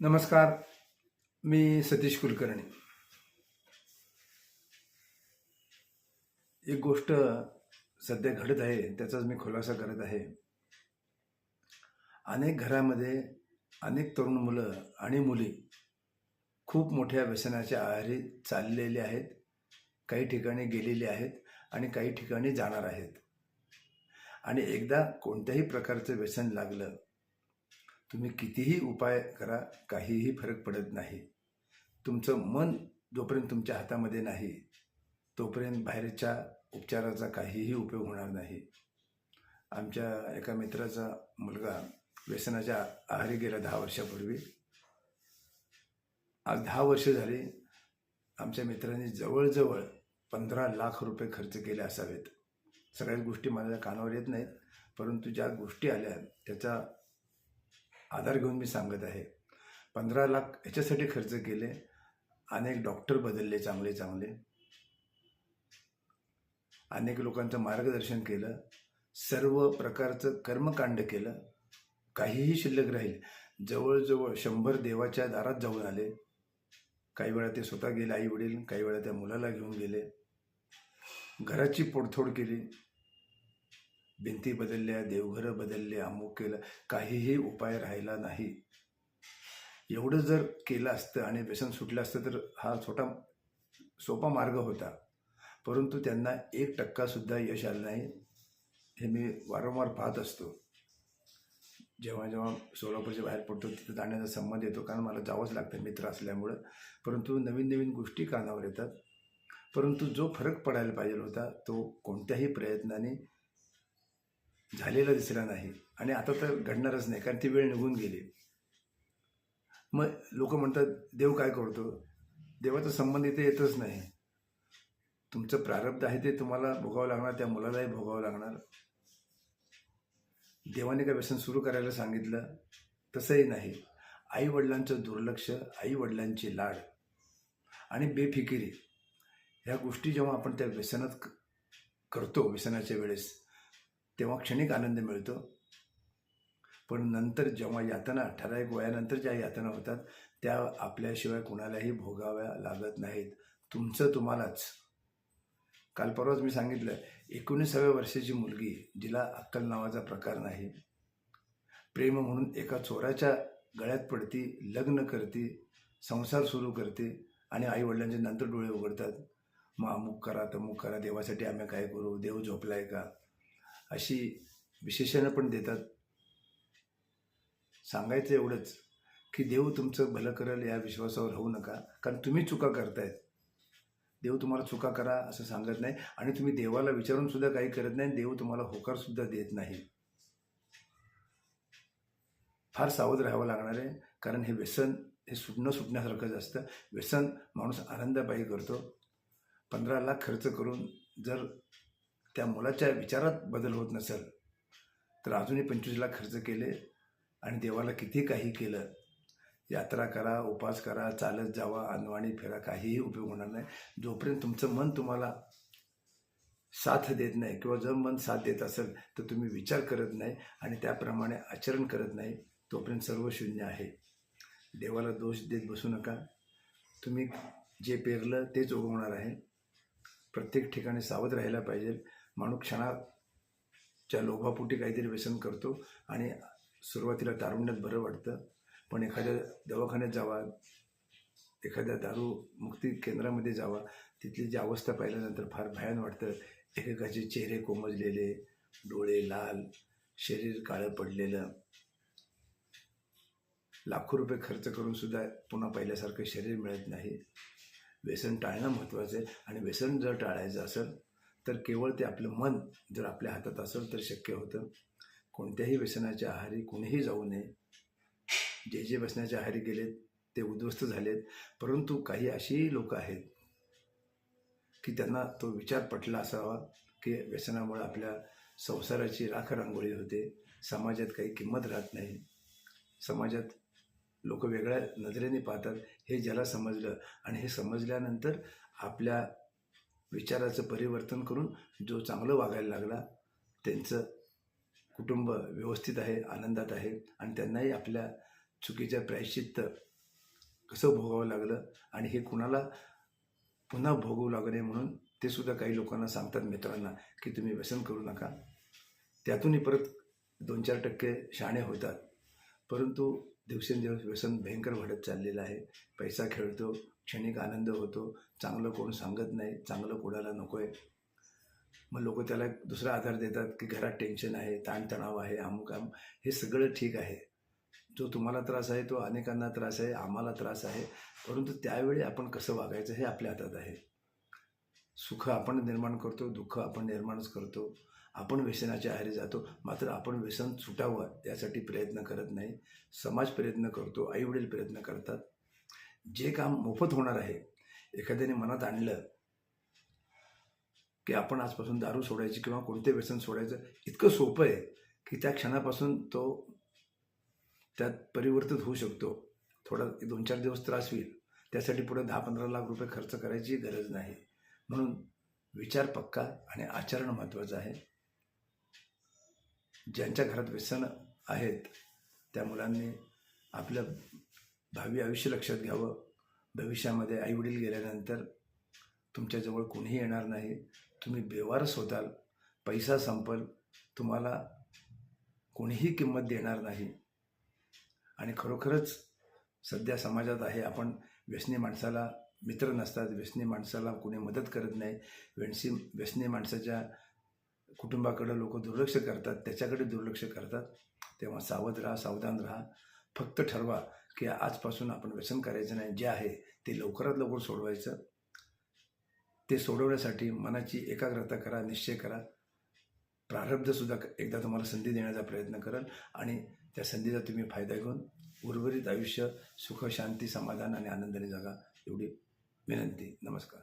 नमस्कार मी सतीश कुलकर्णी. एक गोष्ट सध्या घडत आहे त्याचाच मी खुलासा करत आहे. अनेक घरामध्ये अनेक तरुण मुलं आणि मुली खूप मोठ्या व्यसनाच्या आहारी चाललेले आहेत काही ठिकाणी गेलेले आहेत आणि काही ठिकाणी जाणार आहेत. आणि एकदा कोणत्याही प्रकारचं व्यसन लागलं तुम्ही कितीही उपाय करा काहीही फरक पडत नाही. तुमचं मन जोपर्यंत तुमच्या हातामध्ये नाही तोपर्यंत बाहेरच्या उपचाराचा काहीही उपयोग होणार नाही. आमच्या एका मित्राचा मुलगा व्यसनाच्या आहारी गेला दहा वर्षापूर्वी. आज दहा वर्ष झाली आमच्या मित्रांनी जवळजवळ पंधरा लाख रुपये खर्च केले असावेत. सगळ्याच गोष्टी माझ्या कानावर येत नाहीत परंतु ज्या गोष्टी आल्या त्याचा आधार घेऊन मी सांगत आहे. पंधरा लाख याच्यासाठी खर्च केले. अनेक डॉक्टर बदलले चांगले चांगले. अनेक लोकांचं मार्गदर्शन केलं. सर्व प्रकारचं कर्मकांड केलं. काहीही शिल्लक राहील. जवळजवळ शंभर देवाच्या दारात जाऊन आले. काही वेळा ते स्वतः गेले आई वडील काही वेळा त्या मुलाला घेऊन गेले. घराची पोडथोड केली. भिंती बदलल्या देवघरं बदलले अमुक केलं. काहीही उपाय राहिला नाही. एवढं जर केलं असतं आणि व्यसन सुटलं असतं तर हा छोटा सोपा मार्ग होता. परंतु त्यांना एक टक्कासुद्धा यश आलं नाही हे मी वारंवार पाहत असतो. जेव्हा जेव्हा सोलापूरच्या बाहेर पडतो तिथं जाण्याचा संबंध येतो कारण मला जावंच लागतं मित्र असल्यामुळं. परंतु नवीन नवीन गोष्टी कानावर येतात. परंतु जो फरक पडायला पाहिजे होता तो कोणत्याही प्रयत्नाने झालेला दिसला नाही. आणि आता तर घडणारच नाही कारण ती वेळ निघून गेली. मग लोक म्हणतात देव काय करतो? देवाचा संबंध इथे येतच नाही. तुमचं प्रारब्ध आहे ते तुम्हाला भोगावं लागणार त्या मुलालाही भोगावं लागणार. देवाने काय व्यसन सुरू करायला सांगितलं? तसंही नाही. आई वडिलांचं दुर्लक्ष आई वडिलांची लाड आणि बेफिकिरी ह्या गोष्टी जेव्हा आपण त्या व्यसनात क- करतो व्यसनाच्या वेळेस तेव्हा क्षणिक आनंद मिळतो. पण नंतर जेव्हा यातना ठराविक वयानंतर ज्या यातना होतात त्या आपल्याशिवाय कुणालाही भोगाव्या लागत नाहीत. तुमचं तुम्हालाच. काल परवाच मी सांगितलं एकोणीसाव्या वर्षाची मुलगी जिला अक्कल नावाचा प्रकार नाही. प्रेम म्हणून एका चोराच्या गळ्यात पडती लग्न करते संसार सुरू करते आणि आई वडिलांचे नंतर डोळे उघडतात. मग अमुक करा तमुक करा देवासाठी आम्ही काय करू देव झोपलाय का? अशी विशेषणं पण देतात. सांगायचं एवढंच की देव तुमचं भलं करेल या विश्वासावर राहू नका. कारण तुम्ही चुका करतायत. देव तुम्हाला चुका करा असं सांगत नाही आणि तुम्ही देवाला विचारून सुद्धा काही करत नाही. देव तुम्हाला होकार सुद्धा देत नाही. फार सावध राहावं लागणार आहे. कारण हे व्यसन हे सुटणं सुटण्यासारखंच असतं. व्यसन माणूस आनंदापायी करतो. पंधरा लाख खर्च करून जर त्या मुलाच्या विचारात बदल होत नसेल तर अजूनही पंचवीस लाख खर्च केले आणि देवाला किती काही केलं यात्रा करा उपास करा चालत जावा अनवाणी फिरा काहीही उपयोग होणार नाही. जोपर्यंत तुमचं मन तुम्हाला साथ देत नाही किंवा जर मन साथ देत असेल तर तुम्ही विचार करत नाही आणि त्याप्रमाणे आचरण करत नाही तोपर्यंत सर्व शून्य आहे. देवाला दोष देत बसू नका. तुम्ही जे पेरलं तेच उगवणार आहे. प्रत्येक ठिकाणी सावध राहायला पाहिजे. माणूस क्षणाच्या लोभापोटी काहीतरी व्यसन करतो आणि सुरुवातीला तारुण्यात बरं वाटतं. पण एखाद्या दवाखान्यात जावा एखाद्या दारू मुक्ती केंद्रामध्ये जावा तिथली जी अवस्था पाहिल्यानंतर फार भयान वाटतं. एकेकाचे चेहरे कोमजलेले डोळे लाल शरीर काळं पडलेलं. लाखो रुपये खर्च करून सुद्धा पुन्हा पहिल्यासारखं शरीर मिळत नाही. व्यसन टाळणं महत्त्वाचं आहे आणि व्यसन जर टाळायचं असेल तर केवळ ते आपलं मन जर आपल्या हातात असेल तर शक्य होतं. कोणत्याही व्यसनाच्या आहारी कोणीही जाऊ नये. जे जे व्यसनाच्या आहारी गेलेत ते उद्ध्वस्त झालेत. परंतु काही अशीही लोक आहेत की त्यांना तो विचार पटला असावा की व्यसनामुळे आपल्या संसाराची राख रांगोळी होते. समाजात काही किंमत राहत नाही. समाजात लोक वेगळ्या नजरेने पाहतात. हे ज्याला समजलं आणि हे समजल्यानंतर आपल्या विचाराचं परिवर्तन करून जो चांगलं वागायला लागला त्यांचं कुटुंब व्यवस्थित आहे आनंदात आहे आणि त्यांनाही आपल्या चुकीच्या प्रायश्चित्त कसं भोगावं लागलं आणि हे कुणाला पुन्हा भोगवू लागू नये म्हणून ते सुद्धा काही लोकांना सांगतात मित्रांना की तुम्ही व्यसन करू नका. त्यातूनही परत दोन चार टक्के शहाणे होतात. परंतु दिवसेंदिवस व्यसन भयंकर वाढत चाललेलं आहे. पैसा खेळतो क्षणिक आनंद होतो चांगलं कोण सांगत नाही चांगलं कोणाला नको आहे मग लोक त्याला दुसरा आधार देतात की घरात टेन्शन आहे ताणतणाव आहे अमुक आम हे सगळं ठीक आहे. जो तुम्हाला त्रास आहे तो अनेकांना त्रास आहे आम्हाला त्रास आहे. परंतु त्यावेळी आपण कसं वागायचं हे आपल्या हातात आहे. सुख आपण निर्माण करतो दुःख आपण निर्माणच करतो. आपण व्यसनाच्या आहारी जातो. मात्र आपण व्यसन सुटावं यासाठी प्रयत्न करत नाही. समाज प्रयत्न करतो आईवडील प्रयत्न करतात. जे काम मोफत होणार आहे एखाद्याने मनात आणलं की आपण आजपासून दारू सोडायची किंवा कोणते व्यसन सोडायचं इतकं सोपं आहे की त्या क्षणापासून तो त्यात परिवर्तित होऊ शकतो. थोडा दोन चार दिवस त्रास होईल. त्यासाठी पुढे दहा पंधरा लाख रुपये खर्च करायची गरज नाही. म्हणून विचार पक्का आणि आचरण महत्त्वाचं आहे. ज्यांच्या घरात व्यसन आहेत त्या मुलांनी आपलं भावी आयुष्य लक्षात घ्यावं. भविष्यामध्ये आईवडील गेल्यानंतर तुमच्याजवळ कोणीही येणार नाही. तुम्ही बेवारस होताल पैसा संपल. तुम्हाला कोणीही किंमत देणार नाही. आणि खरोखरच सध्या समाजात आहे. आपण व्यसनी माणसाला मित्र नसतात. व्यसनी माणसाला कोणी मदत करत नाही. व्यसनी व्यसनी माणसाच्या कुटुंबाकडं लोक दुर्लक्ष करतात त्याच्याकडे दुर्लक्ष करतात तेव्हा सावध राहा सावधान राहा. फक्त ठरवा की आजपासून आपण व्यसन करायचं नाही. जे आहे ते लवकरात लवकर सोडवायचं. ते सोडवण्यासाठी मनाची एकाग्रता करा निश्चय करा. प्रारब्धसुद्धा एकदा तुम्हाला संधी देण्याचा प्रयत्न कराल आणि त्या संधीचा तुम्ही फायदा घेऊन उर्वरित आयुष्य सुख शांती समाधान आणि आनंदाने जगा. एवढी विनंती. नमस्कार.